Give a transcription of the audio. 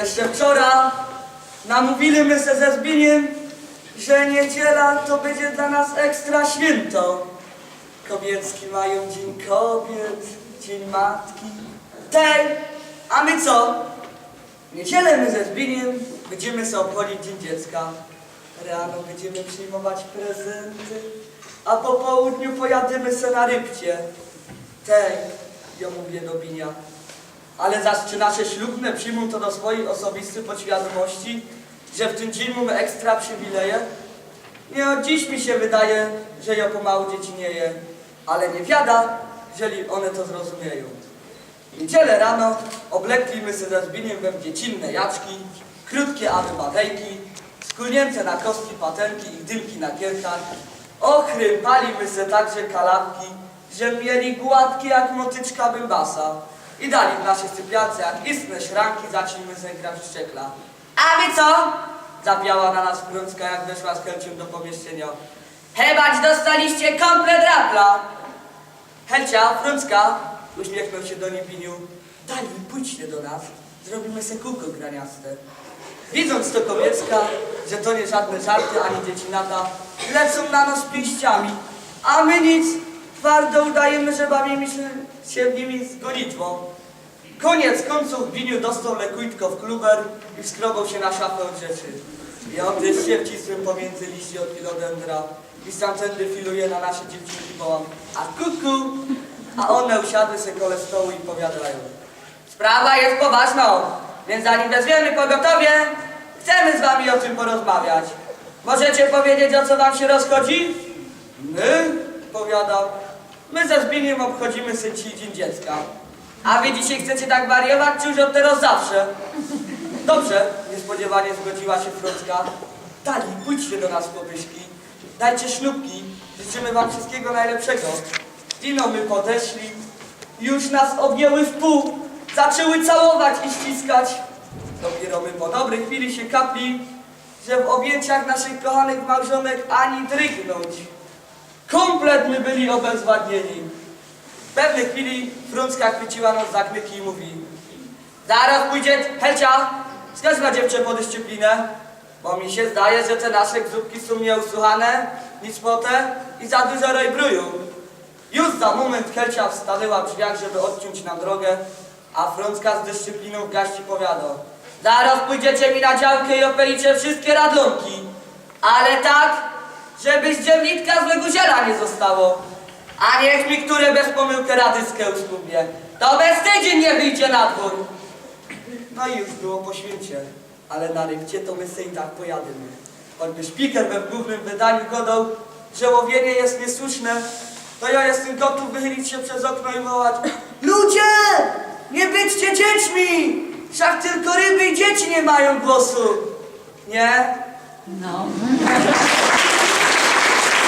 Jeszcze wczoraj namówili my se ze Zbiniem, że niedziela to będzie dla nas ekstra święto. Kobiecki mają Dzień Kobiet, Dzień Matki. Tej, a my co? Niedzielę my ze Zbiniem będziemy sobie obchodzić Dzień Dziecka. Rano będziemy przyjmować prezenty, a po południu pojadymy se na rybcie. Tej, ja mówię do Binia. Ale zaś czy nasze ślubne przyjmą to do swojej osobistej podświadomości, że w tym mamy ekstra przywileje? Nie od dziś mi się wydaje, że ja pomału dziecinieje, ale nie wiada, jeżeli one to zrozumieją. W niedzielę rano obleklimy się ze Zbiniem we dziecinne jaczki, krótkie aby badejki, skulnięte na kostki patenki i dymki na kierkach, ochrypaliśmy se także kalapki, że mieli gładkie jak motyczka bymbasa i dali w naszej sypialce jak istne szranki, zaczniemy se grać w szczekla. A wy co? Zabiała na nas Frącka, jak weszła z chęcią do pomieszczenia. Hebać dostaliście komplet rapla! Helcia, Frącka, uśmiechnął się do niej Biniu. Dali, pójdźcie do nas, zrobimy se kółko graniaste. Widząc to kobiecka, że to nie żadne żarty ani dziecinata, lecą na nas pięściami, a my nic, twardo udajemy, że bawimy się, w nimi z gonitwą. Koniec końców Biniu dostał lekujtko w kluber i wskrobał się na szafę rzeczy. Ja gdzieś się wcisłem pomiędzy liści od filodendra i stamtędy filuje na nasze dziewczynki wołam a kuku, a one usiadły se kole stołu i powiadają Sprawa jest poważna, więc zanim wezwiemy pogotowie, chcemy z wami o tym porozmawiać. Możecie powiedzieć, o co wam się rozchodzi? My? Powiadam. My ze Zbigniewem obchodzimy sobie Dzień Dziecka. A wy dzisiaj chcecie tak wariować, czy już od teraz zawsze? Dobrze, niespodziewanie zgodziła się Frącka. Dali, pójdźcie do nas, chłopyszki. Dajcie sznupki. Życzymy wam wszystkiego najlepszego. Dino my podeszli. Już nas objęły w pół. Zaczęły całować i ściskać. Dopiero my po dobrej chwili się kapli, że w objęciach naszych kochanych małżonek ani drgnąć. Komplet my byli obezwładnieni. W pewnej chwili Frącka chwyciła nas za knyki i mówi Zaraz pójdzie Helcia, skacz na dziewczę po dyscyplinę, bo mi się zdaje, że te nasze gzubki są nieusłuchane, niczpote i za dużo rojbrują. Już za moment Helcia wstanęła w drzwiach, żeby odciąć nam drogę, a Frącka z dyscypliną w gaści powiada Zaraz pójdziecie mi na działkę i opelicie wszystkie radlonki, ale tak, żeby z dziewnitka złego ziela nie zostało. A niech mi które bez pomyłki radyskę uskubie. To bez tydzień nie wyjdzie na dwór. No i już było po święcie, ale na rybcie to my se i tak pojadymy. Choćby szpiker we głównym wydaniu godał, że łowienie jest niesłuszne, to ja jestem gotów wychylić się przez okno i wołać Ludzie! Nie byćcie dziećmi! Wszak tylko ryby i dzieci nie mają głosu. Nie? No.